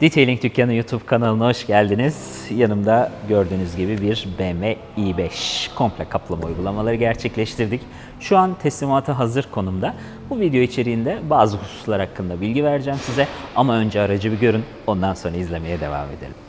Detailing Dükkanı YouTube kanalına hoş geldiniz. Yanımda gördüğünüz gibi bir BMW i5 komple kaplama uygulamaları gerçekleştirdik. Şu an teslimata hazır konumda. Bu video içeriğinde bazı hususlar hakkında bilgi vereceğim size. Ama önce aracı bir görün, ondan sonra izlemeye devam edelim.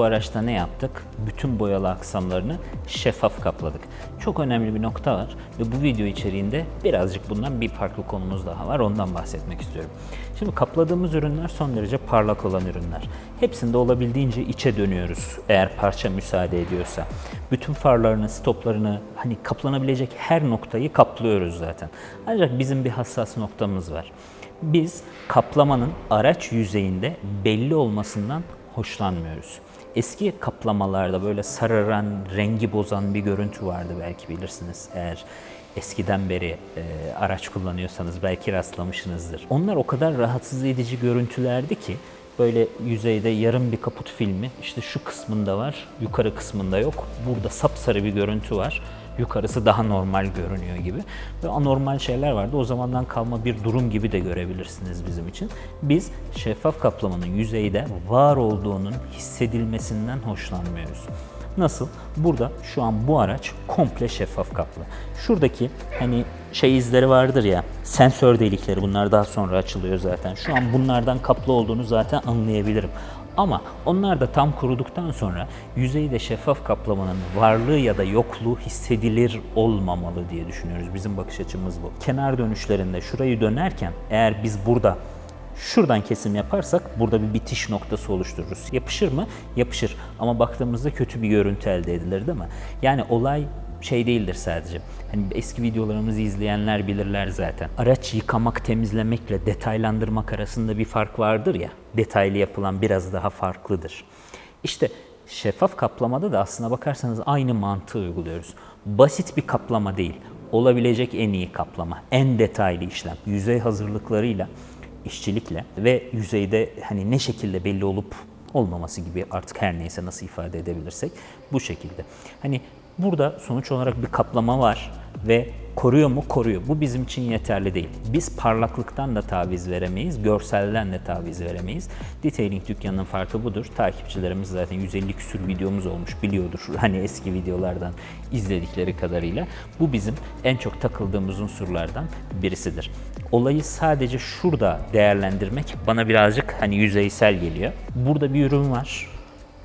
Bu araçta ne yaptık? Bütün boyalı aksamlarını şeffaf kapladık. Çok önemli bir nokta var ve bu video içeriğinde birazcık bundan bir farklı konumuz daha var. Ondan bahsetmek istiyorum. Şimdi kapladığımız ürünler son derece parlak olan ürünler. Hepsinde olabildiğince içe dönüyoruz eğer parça müsaade ediyorsa. Bütün farlarını, stoplarını, hani kaplanabilecek her noktayı kaplıyoruz zaten. Ancak bizim bir hassas noktamız var. Biz kaplamanın araç yüzeyinde belli olmasından hoşlanmıyoruz. Eski kaplamalarda böyle sararan, rengi bozan bir görüntü vardı belki bilirsiniz eğer eskiden beri e, araç kullanıyorsanız belki rastlamışsınızdır. Onlar o kadar rahatsız edici görüntülerdi ki böyle yüzeyde yarım bir kaput filmi işte şu kısmında var, yukarı kısmında yok. Burada sapsarı bir görüntü var yukarısı daha normal görünüyor gibi. Ve anormal şeyler vardı. O zamandan kalma bir durum gibi de görebilirsiniz bizim için. Biz şeffaf kaplamanın yüzeyde var olduğunun hissedilmesinden hoşlanmıyoruz. Nasıl? Burada şu an bu araç komple şeffaf kaplı. Şuradaki hani şey izleri vardır ya, sensör delikleri bunlar daha sonra açılıyor zaten. Şu an bunlardan kaplı olduğunu zaten anlayabilirim. Ama onlar da tam kuruduktan sonra yüzeyde şeffaf kaplamanın varlığı ya da yokluğu hissedilir olmamalı diye düşünüyoruz. Bizim bakış açımız bu. Kenar dönüşlerinde şurayı dönerken eğer biz burada şuradan kesim yaparsak burada bir bitiş noktası oluştururuz. Yapışır mı? Yapışır. Ama baktığımızda kötü bir görüntü elde edilir değil mi? Yani olay şey değildir sadece. Hani eski videolarımızı izleyenler bilirler zaten. Araç yıkamak, temizlemekle detaylandırmak arasında bir fark vardır ya. Detaylı yapılan biraz daha farklıdır. İşte şeffaf kaplamada da aslına bakarsanız aynı mantığı uyguluyoruz. Basit bir kaplama değil. Olabilecek en iyi kaplama, en detaylı işlem. Yüzey hazırlıklarıyla, işçilikle ve yüzeyde hani ne şekilde belli olup olmaması gibi artık her neyse nasıl ifade edebilirsek bu şekilde. Hani Burada sonuç olarak bir kaplama var ve koruyor mu? Koruyor. Bu bizim için yeterli değil. Biz parlaklıktan da taviz veremeyiz, görselden de taviz veremeyiz. Detailing dükkanının farkı budur. Takipçilerimiz zaten 150 küsür videomuz olmuş biliyordur. Hani eski videolardan izledikleri kadarıyla. Bu bizim en çok takıldığımız unsurlardan birisidir. Olayı sadece şurada değerlendirmek bana birazcık hani yüzeysel geliyor. Burada bir ürün var.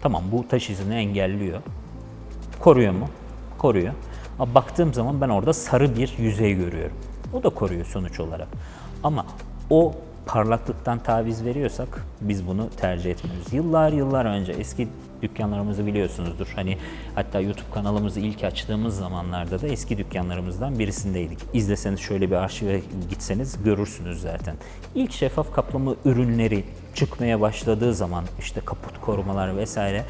Tamam bu taş izini engelliyor. Koruyor mu? Koruyor. Ama baktığım zaman ben orada sarı bir yüzey görüyorum. O da koruyor sonuç olarak. Ama o parlaklıktan taviz veriyorsak biz bunu tercih etmiyoruz. Yıllar yıllar önce eski dükkanlarımızı biliyorsunuzdur. Hani hatta YouTube kanalımızı ilk açtığımız zamanlarda da eski dükkanlarımızdan birisindeydik. İzleseniz şöyle bir arşive gitseniz görürsünüz zaten. İlk şeffaf kaplama ürünleri çıkmaya başladığı zaman işte kaput korumalar vesaire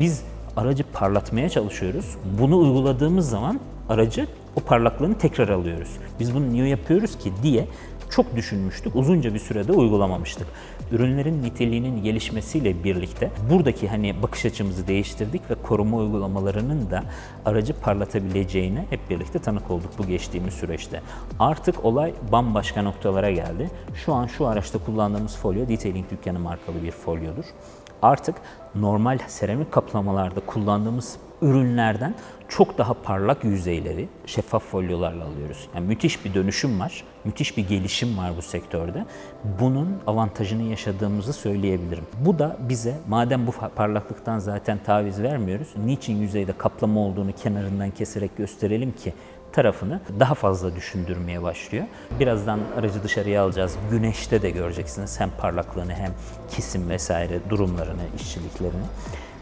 biz aracı parlatmaya çalışıyoruz. Bunu uyguladığımız zaman aracı o parlaklığını tekrar alıyoruz. Biz bunu niye yapıyoruz ki diye çok düşünmüştük. Uzunca bir sürede uygulamamıştık. Ürünlerin niteliğinin gelişmesiyle birlikte buradaki hani bakış açımızı değiştirdik ve koruma uygulamalarının da aracı parlatabileceğine hep birlikte tanık olduk bu geçtiğimiz süreçte. Artık olay bambaşka noktalara geldi. Şu an şu araçta kullandığımız folyo Detailing Dükkanı markalı bir folyodur artık normal seramik kaplamalarda kullandığımız ürünlerden çok daha parlak yüzeyleri şeffaf folyolarla alıyoruz. Yani müthiş bir dönüşüm var, müthiş bir gelişim var bu sektörde. Bunun avantajını yaşadığımızı söyleyebilirim. Bu da bize madem bu parlaklıktan zaten taviz vermiyoruz, niçin yüzeyde kaplama olduğunu kenarından keserek gösterelim ki tarafını daha fazla düşündürmeye başlıyor. Birazdan aracı dışarıya alacağız. Güneşte de göreceksiniz hem parlaklığını hem kesim vesaire durumlarını, işçiliklerini.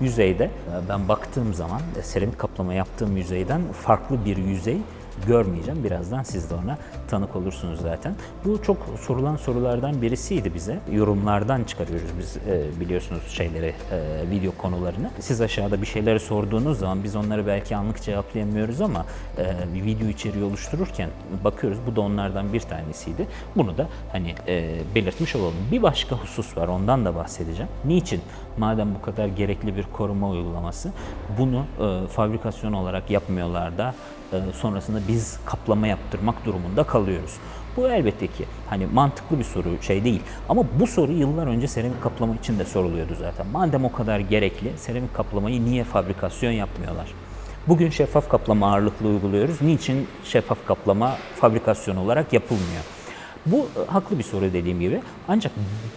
Yüzeyde ben baktığım zaman e, seramik kaplama yaptığım yüzeyden farklı bir yüzey görmeyeceğim. Birazdan siz de ona tanık olursunuz zaten. Bu çok sorulan sorulardan birisiydi bize. Yorumlardan çıkarıyoruz biz e, biliyorsunuz şeyleri, e, video konularını. Siz aşağıda bir şeyleri sorduğunuz zaman biz onları belki anlık cevaplayamıyoruz ama e, video içeriği oluştururken bakıyoruz. Bu da onlardan bir tanesiydi. Bunu da hani belirtmiş olalım. Bir başka husus var. Ondan da bahsedeceğim. Niçin? Madem bu kadar gerekli bir koruma uygulaması bunu fabrikasyon olarak yapmıyorlar da sonrasında biz kaplama yaptırmak durumunda kalıyoruz. Bu elbette ki hani mantıklı bir soru şey değil. Ama bu soru yıllar önce seramik kaplama için de soruluyordu zaten. Madem o kadar gerekli seramik kaplamayı niye fabrikasyon yapmıyorlar? Bugün şeffaf kaplama ağırlıklı uyguluyoruz. Niçin şeffaf kaplama fabrikasyon olarak yapılmıyor? Bu e, haklı bir soru dediğim gibi. Ancak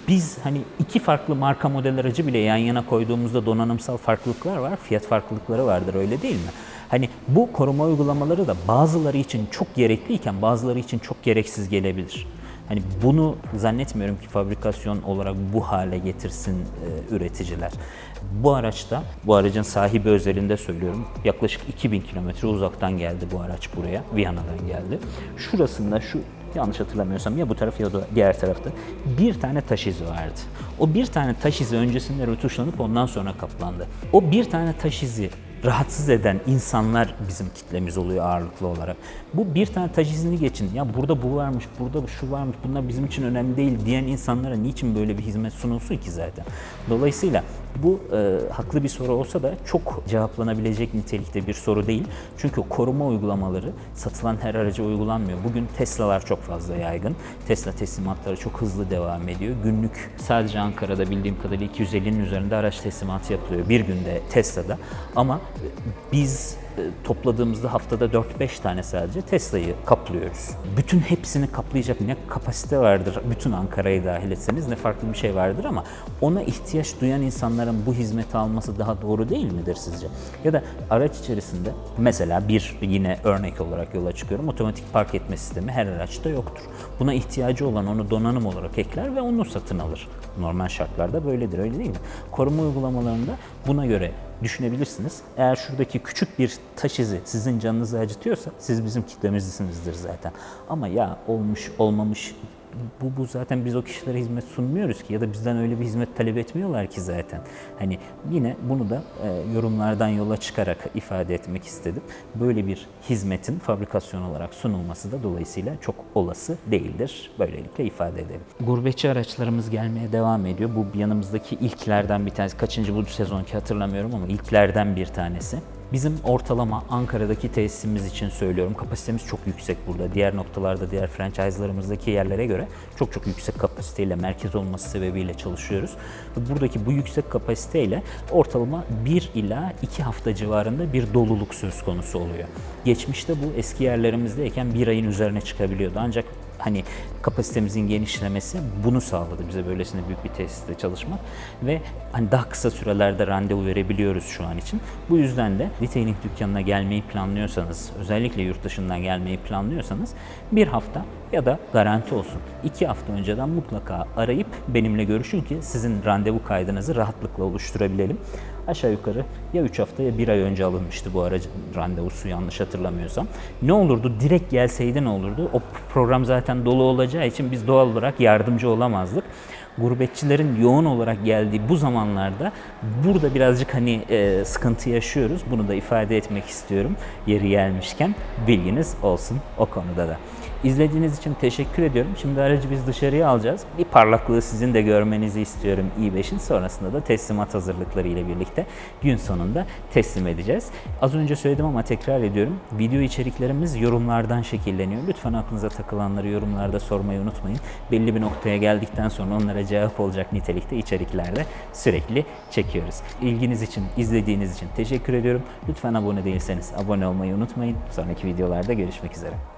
biz hani iki farklı marka model aracı bile yan yana koyduğumuzda donanımsal farklılıklar var, fiyat farklılıkları vardır öyle değil mi? Hani bu koruma uygulamaları da bazıları için çok gerekliyken bazıları için çok gereksiz gelebilir. Hani bunu zannetmiyorum ki fabrikasyon olarak bu hale getirsin e, üreticiler. Bu araçta, bu aracın sahibi özelinde söylüyorum, yaklaşık 2000 kilometre uzaktan geldi bu araç buraya, Viyana'dan geldi. Şurasında şu yanlış hatırlamıyorsam ya bu taraf ya da diğer tarafta bir tane taş izi vardı. O bir tane taş izi öncesinde rötuşlanıp ondan sonra kaplandı. O bir tane taş izi rahatsız eden insanlar bizim kitlemiz oluyor ağırlıklı olarak. Bu bir tane taş izini geçin. Ya burada bu varmış, burada şu varmış, bunlar bizim için önemli değil diyen insanlara niçin böyle bir hizmet sunulsun ki zaten? Dolayısıyla bu e, haklı bir soru olsa da çok cevaplanabilecek nitelikte bir soru değil. Çünkü koruma uygulamaları satılan her araca uygulanmıyor. Bugün Tesla'lar çok fazla yaygın. Tesla teslimatları çok hızlı devam ediyor. Günlük sadece Ankara'da bildiğim kadarıyla 250'nin üzerinde araç teslimatı yapılıyor bir günde Tesla'da. Ama biz e, topladığımızda haftada 4-5 tane sadece Tesla'yı kaplıyoruz. Bütün hepsini kaplayacak ne kapasite vardır, bütün Ankara'yı dahil etseniz ne farklı bir şey vardır ama ona ihtiyaç duyan insanların bu hizmeti alması daha doğru değil midir sizce? Ya da araç içerisinde mesela bir yine örnek olarak yola çıkıyorum otomatik park etme sistemi her araçta yoktur. Buna ihtiyacı olan onu donanım olarak ekler ve onu satın alır. Normal şartlarda böyledir öyle değil mi? Koruma uygulamalarında buna göre düşünebilirsiniz. Eğer şuradaki küçük bir taş izi sizin canınızı acıtıyorsa siz bizim kitlemizsinizdir zaten. Ama ya olmuş olmamış bu, bu zaten biz o kişilere hizmet sunmuyoruz ki ya da bizden öyle bir hizmet talep etmiyorlar ki zaten. Hani yine bunu da e, yorumlardan yola çıkarak ifade etmek istedim. Böyle bir hizmetin fabrikasyon olarak sunulması da dolayısıyla çok olası değildir. Böylelikle ifade edelim. Gurbetçi araçlarımız gelmeye devam ediyor. Bu yanımızdaki ilklerden bir tanesi. Kaçıncı bu sezonki hatırlamıyorum ama ilklerden bir tanesi. Bizim ortalama Ankara'daki tesisimiz için söylüyorum. Kapasitemiz çok yüksek burada. Diğer noktalarda, diğer franchise'larımızdaki yerlere göre çok çok yüksek kapasiteyle, merkez olması sebebiyle çalışıyoruz. Buradaki bu yüksek kapasiteyle ortalama 1 ila 2 hafta civarında bir doluluk söz konusu oluyor. Geçmişte bu eski yerlerimizdeyken bir ayın üzerine çıkabiliyordu. Ancak hani kapasitemizin genişlemesi bunu sağladı bize böylesine büyük bir tesiste çalışmak ve hani daha kısa sürelerde randevu verebiliyoruz şu an için. Bu yüzden de detailing dükkanına gelmeyi planlıyorsanız, özellikle yurt dışından gelmeyi planlıyorsanız bir hafta ya da garanti olsun iki hafta önceden mutlaka arayıp benimle görüşün ki sizin randevu kaydınızı rahatlıkla oluşturabilelim. Aşağı yukarı ya 3 hafta ya 1 ay önce alınmıştı bu aracın randevusu yanlış hatırlamıyorsam. Ne olurdu? Direkt gelseydi ne olurdu? O program zaten dolu olacağı için biz doğal olarak yardımcı olamazdık. Gurbetçilerin yoğun olarak geldiği bu zamanlarda burada birazcık hani e, sıkıntı yaşıyoruz. Bunu da ifade etmek istiyorum yeri gelmişken bilginiz olsun o konuda da. İzlediğiniz için teşekkür ediyorum. Şimdi aracı biz dışarıya alacağız. Bir parlaklığı sizin de görmenizi istiyorum i5'in. Sonrasında da teslimat hazırlıkları ile birlikte gün sonunda teslim edeceğiz. Az önce söyledim ama tekrar ediyorum. Video içeriklerimiz yorumlardan şekilleniyor. Lütfen aklınıza takılanları yorumlarda sormayı unutmayın. Belli bir noktaya geldikten sonra onlara cevap olacak nitelikte içeriklerde sürekli çekiyoruz. İlginiz için, izlediğiniz için teşekkür ediyorum. Lütfen abone değilseniz abone olmayı unutmayın. Sonraki videolarda görüşmek üzere.